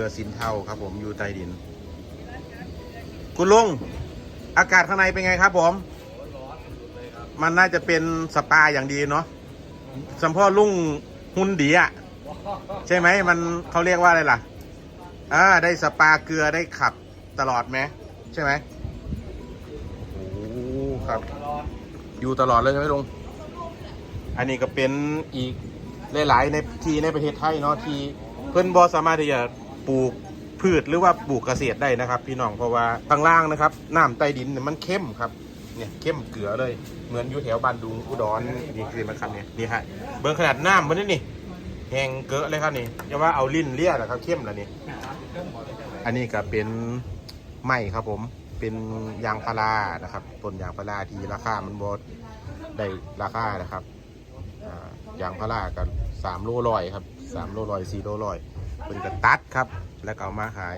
ือสินเทาครับ ผมอยู่ใต้ดิน คุณลุงอากาศข้างในเป็นไงครับ ผม มันน่าจะเป็นสปาอย่างดีเนาะสัมพ่อลุงหุ่นดีอะใช่ไหมมันเขาเรียกว่าอะไรล่ะอ่าได้สปาเกลือได้ขับตลอดไหมใช่ไหมโอ้ครับ อยู่ตลอดเลยใช่ไหมลุงอันนี้ก็เป็นอีกหลาย ๆ ในที่ในประเทศไทยเนาะที่เพื่อนบอสามารถที่จะ ปลูกพืชหรือว่าปลูกเกษตรได้นะครับ พี่น้องเพราะว่าข้างล่างนะครับน้ำใต้ดินเนี่ยมันเข้มครับเนี่ยเข้มเกลือเลย เหมือนอยู่แถวบ้านดุงอุดรนี่คือมันครับเนี่ยนี่ฮะเบิ่งขนาดน้ำมันนี่นี่แหงเกลือะเลยครับนี่อย่าว่าเอาลิ้นเลี่ยนะครับเข้มแล้วนี่อันนี้ก็เป็นไม้ครับผมเป็นยางพารานะครับต้นยางพาราที่ราคามันบดได้ราคานะครับยางพารากันสามโลร้อยครับสามโลร้อยสี่โลร้อย เป็นกระตัดครับ แล้วก็เอามาขาย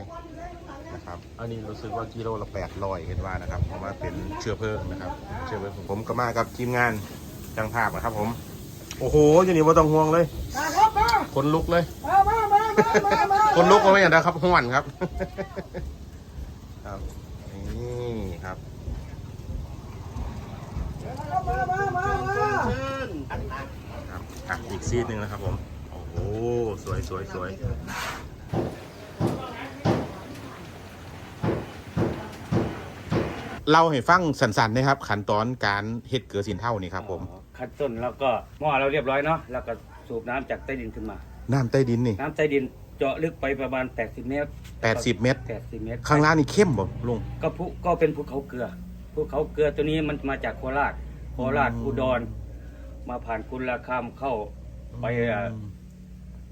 นะครับ อันนี้รู้สึกว่ากิโลละแปดร้อยเห็นว่านะครับเพราะว่าเป็นเชื้อเพลิงนะครับ เชื้อเพลิงผมก็มากับทีมงานจังภาพนะครับผม โอ้โหอย่างนี้ว่าต้องห่วงเลยคนลุกเลย คนลุกมาไม่อย่างนะครับห้วนครับ ครับ นี่ครับมามามามาครับอีกซีดหนึ่งนะครับผม โอ้โหสวยสวยสวยเล่าให้ฟังสันๆนะครับ ขั้นตอนการเฮ็ดเกลือสินเท่านี่ครับผม ขั้นต้นแล้วก็หม้อเราเรียบร้อยเนาะแล้วก็สูบน้ำจากใต้ดินขึ้นมา น้ำใต้ดินนี่ น้ำใต้ดินเจาะลึกไปประมาณ 80 เมตร80 เมตร 80 เมตรข้างล่างนี่เข้มบ่ลุง ก็ภูก็เป็นภูเขาเกลือภูเขาเกลือตัวนี้มันมาจากโคราชโคราชอืมอุดร มาผ่านกุลคามเข้าไปเอ่อ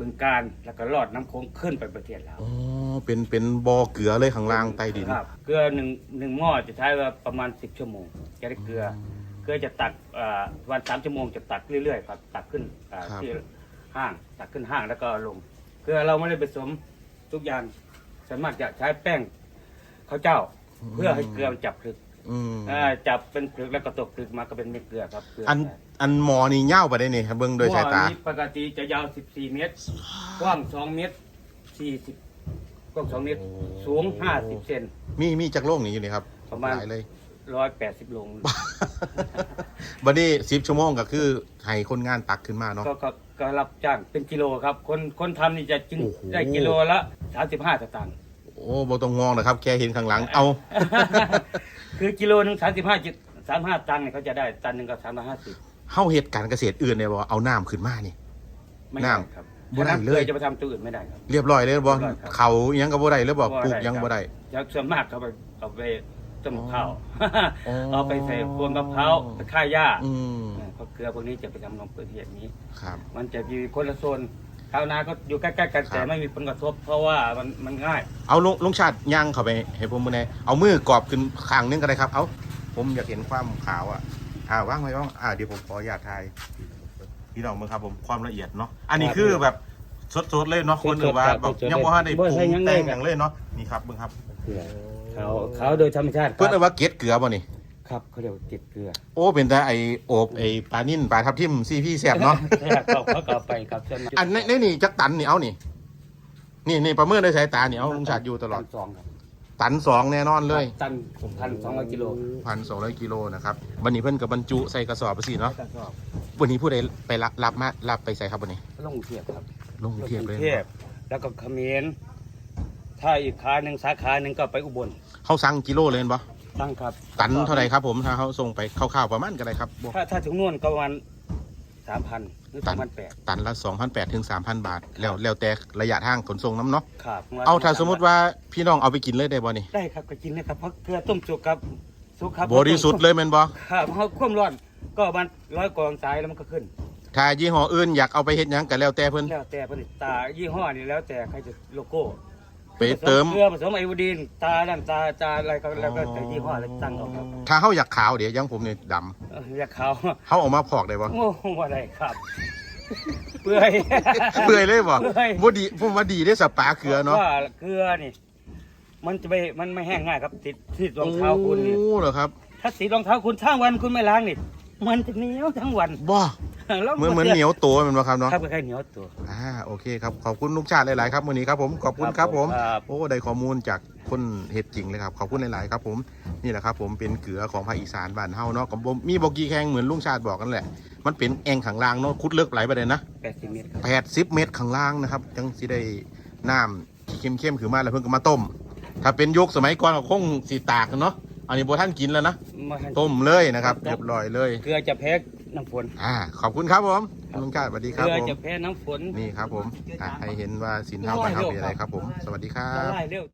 บึงการแล้วก็ลอดน้ำโขงขึ้นไปประเทศลาวอ๋อเป็นเป็นบ่อเกลือเลยข้างล่างใต้ดินครับเกลือหนึ่งหนึ่งหม้อจะใช้เวลาประมาณ10ชั่วโมงจะได้เกลืออเกลือจะตักเอ่อวันสามชั่วโมงจะตักเรื่อยๆครับตักขึ้นเอ่อครับที่ห้างตักขึ้นห้างแล้วก็ลงเกลือเราไม่ได้ผสมทุกอย่างส่วนมากจะใช้แป้งข้าวเจ้า เพื่อให้เกลือมันจับผลึก อืมอ่าจับเป็นผลึกแล้วก็ตกผลึกมาก็เป็นเม็ดเกลือครับเกลืออันอันหมอนี่เง่าไปได้นี่ครับเบิ่งโดยสายตาหม้อนี้ปกติจะยาว 14 เมตร กว้าง 2 เมตร 40กว้าง 2 เมตรโอ้สูง 50 เซน มีมีจากโลกนี้อยู่นี่ครับประมาณ หลายเลย 180โลง บัดนี้สิบชั่วโมงก็คือให้คนงานตักขึ้นมาเนาะ ก็ก็ก็รับจ้างเป็นกิโลครับ คนคนทำนี่จะกินโอ้โห ได้กิโลละ 35สตางค์ โอ้บ่ต้องงองนะครับ แค่เห็นข้างหลัง เอา คือกิโลหนึง35จิต35ตังค์เนี่ยเขาจะได้ตันหนึงก็350เฮาเหตุการณ์เกษตรอื่นเนี่ยบ่เอาน้ำขึ้นมานี่ ไม่น้ได้ำครับบ่ได้เลย จะไปทำตัวอื่นไม่ได้ครับ เรียบร้อยเลยบ่เรียบร้อยครับ เขาอิหยังก็บ่ได้เลยบ่ปลูกหยังครับบ่ได้ แล้วส่วนมากเขาไปเอาไปต้นมะพร้าว อ๋อ เอาไปใส่พวงมะพร้าวไปฆ่าหญ้าอืมเพราะเกลือพวกนี้จะไปทำนมเปื้อนอย่างนี้ ครับ มันจะอยู่คนละโซน ชาวนาก็อยู่ใกล้ๆกันครับแต่ไม่มีผลกระทบ เพราะว่ามันมันง่าย เอาลุงลุงชาติย่างเข้าไปให้ผมมื้อนี้เอามือกรอบขึ้นข้างนึงก็ได้ครับ เอาผมอยากเห็นความขาวอะอ่าวางไว้ว่างอ่าเดี๋ยวผมขออนุญาตถ่ายพี่น้องเบิ่งครับผมความละเอียดเนาะอันนี้คือแบบสดๆเลยเนาะคนหรือว่าแบบยังบ่ทันได้ปรุงแต่งหยังเลยเนาะนี่ครับเบิ่งครับเกลือเขาเขาโดยธรรมชาติคเพิ่นรัเรียบกว่าเกล็ดเกลือบ่นี่ ครับเขาเรียกว่าเก็บเกลือโอ้เป็นแต่ไอโอบไอปลานิ่นปลาทับทิมซีพี่แซ่บเนาะเขาเขาก็เอาไปครับส่วนมากอันนี้นี่นี่จักตันนี่เอานี่ นี่นี่ประเมินด้วยสายตานี่เอาลุงชาติอยู่ตลอด ตันสองครับตันสองแน่นอนเลยตันพันสองร้อยกิโลพันสองร้อยกิโลนะครับวันนี้เพิ่นกับบรรจุใส่กระสอบไปสิเนาะกระสอบวันนี้ผู้ใดไปรับรับมารับไปใส่ครับวันนี้ลงเทียบครับลงกรุงเทียบเลยเทพแล้วก็เขมรถ้าอีกขาหนึ่งสาขาหนึ่งก็ไปอุบลเขาสั่งกิโลเลยเห็นปะ ตั้งครับตันเท่าไหร่ครับผมถ้าเขาส่งไปคร่าวๆประมาณกันเลยครับบวกถ้าถ้าถึงนู่นก็ประมาณสามพันหรือตัสานมพันแปดตันละ2,800ถึง3,000 บาท แล้วแล้วแต่ระยะทางขนส่งน้ำเนาะครับเอาถ้าสมมติว่าพี่น้องเอาไปกินเลยได้บ่นี่ได้ครับก็กินเลยครับเพราะเกลือต้มสุกครับสุกครับบริสุทธิ์เลยแม่นบ่ครับเพราะความร้อนก็ประมันร้อยกว่าองศาแล้วมันก็ขึ้น ถ้ายี่ห้ออื่นอยากเอาไปเฮ็ดหยังก็แล้วแต่เพิ่นแล้วแต่ผลิตตายี่ห้อนี่แล้วแต่ใครจะโลโก้ ไปเติมผสเกลือผสมไอโอดีนตาดันตาตาอะไรก็แล้วก็แต่ยี่ห้ออะไรตั้งเอาครับถ้าเขาอยากขาวเดี๋ยวอยังผมเนี่ยดำเอออยากเขาเขาเออกมาพอกได้บ่โง่ว่าได้ครับ เปื่อย เปื่อยเลยบ่เปื่อย บ่ดีผมว่าดีได้สปาเกลือเนาะว่าเกลือนี่ มันจะไปมันไม่แห้งง่ายครับ ติดติดรองเท้าคุณนี่โอ้เหรอครับถ้าติดรองเท้าคุณทั้งวันคุณไม่ล้างนี่มันจะเหนียวทั้งวันบ่ ลงเหมือนเหมือนเหนียวตัวแมันบ่ครับเนาะครับคล้ายๆเหนียวตัว อ่าโอเคครับขอบคุณลุงชาติหลายๆครับวันนี้ครับผมขอบคุณครับผมครับ โอ้ได้ข้อมูลจากคนเห็ดจริงเลยครับขอบคุณหลายๆครับผมนี่แหละครับผมเป็นเกลือของภาคอีสานบ้านเฮาเนาะกับผมมีบอกกี่แข่งเหมือนลุงชาติบอกกันแหละ มันเป็นแอ่งขังล่างเนาะคุดเลือกไหลไปเลยนะ แปดสิบเมตรครับ แปดสิบเมตรข้างล่างนะครับจังสิได้น้ำที่เข้มๆขึ้นมาแล้วเพิ่งก็มาต้ม ถ้าเป็นยุคสมัยก่อนก็คงสีตากกันเนาะอันนี้โบท่านกินแล้วนะ มาให้ต้มเลยนะครับเรียบร้อยเลย เกลือจะแพ้ น้ำฝนอ่า ขอบคุณครับผมลุงชาติสวัสดีคเกรับลือผมจะแพ้น้ำฝนนี่ครับผมอะให้เห็นว่าสินเฮาบ้านเฮาเป็นอะไรครับผม สวัสดีครัละบลายเร็ว